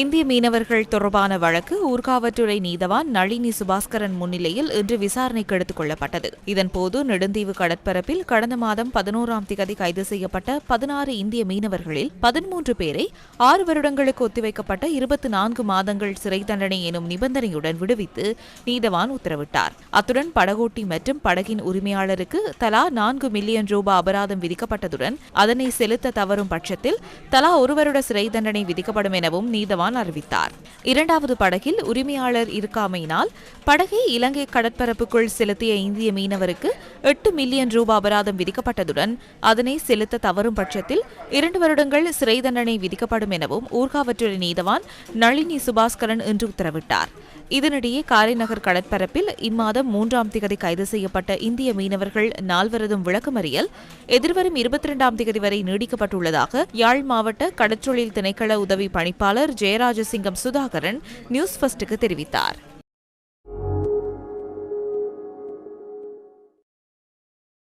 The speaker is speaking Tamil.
இந்திய மீனவர்கள் தொடர்பான வழக்கு ஊர்காவற்றுறை நீதவான் நளினி சுபாஸ்கரன் முன்னிலையில் இன்று விசாரணைக்கு எடுத்துக் கொள்ளப்பட்டது. இதன்போது நெடுந்தீவு கடற்பரப்பில் கடந்த மாதம் பதினோராம் திகதி கைது செய்யப்பட்ட பதினாறு இந்திய மீனவர்களில் பதிமூன்று பேரை ஆறு வருடங்களுக்கு ஒத்திவைக்கப்பட்ட இருபத்தி நான்கு மாதங்கள் சிறை தண்டனை எனும் நிபந்தனையுடன் விடுவித்து நீதவான் உத்தரவிட்டார். அத்துடன் படகோட்டி மற்றும் படகின் உரிமையாளருக்கு தலா நான்கு மில்லியன் ரூபாய் அபராதம் விதிக்கப்பட்டதுடன் அதனை செலுத்த தவறும் பட்சத்தில் தலா ஒரு வருட சிறை தண்டனை விதிக்கப்படும் எனவும் நீதவான் சவான் அறிவித்தார். இரண்டாவது படகில் உரிமையாளர் இருக்காமையினால் படகை இலங்கை கடற்பரப்புக்குள் செலுத்திய இந்திய மீனவருக்கு எட்டு மில்லியன் ரூபாய் அபராதம் விதிக்கப்பட்டதுடன் அதனை செலுத்த தவறும் பட்சத்தில் இரண்டு வருடங்கள் சிறை தண்டனை விதிக்கப்படும் எனவும் ஊர்காவற்றுறை நீதவான் நளினி சுபாஸ்கரன் இன்று உத்தரவிட்டார். இதனிடையே காரைநகர் கடற்பரப்பில் இம்மாதம் மூன்றாம் திகதி கைது செய்யப்பட்ட இந்திய மீனவர்கள் நால்வரதும் விளக்கமறியல் எதிர்வரும் இருபத்தி இரண்டாம் திகதி வரை நீடிக்கப்பட்டுள்ளதாக யாழ் மாவட்ட கடற்றொழில் திணைக்கள உதவி பணிப்பாளர் ஜெயராஜசிங்கம் சுதாகரன் நியூஸ் ஃபர்ஸ்டுக்கு தெரிவித்தார்.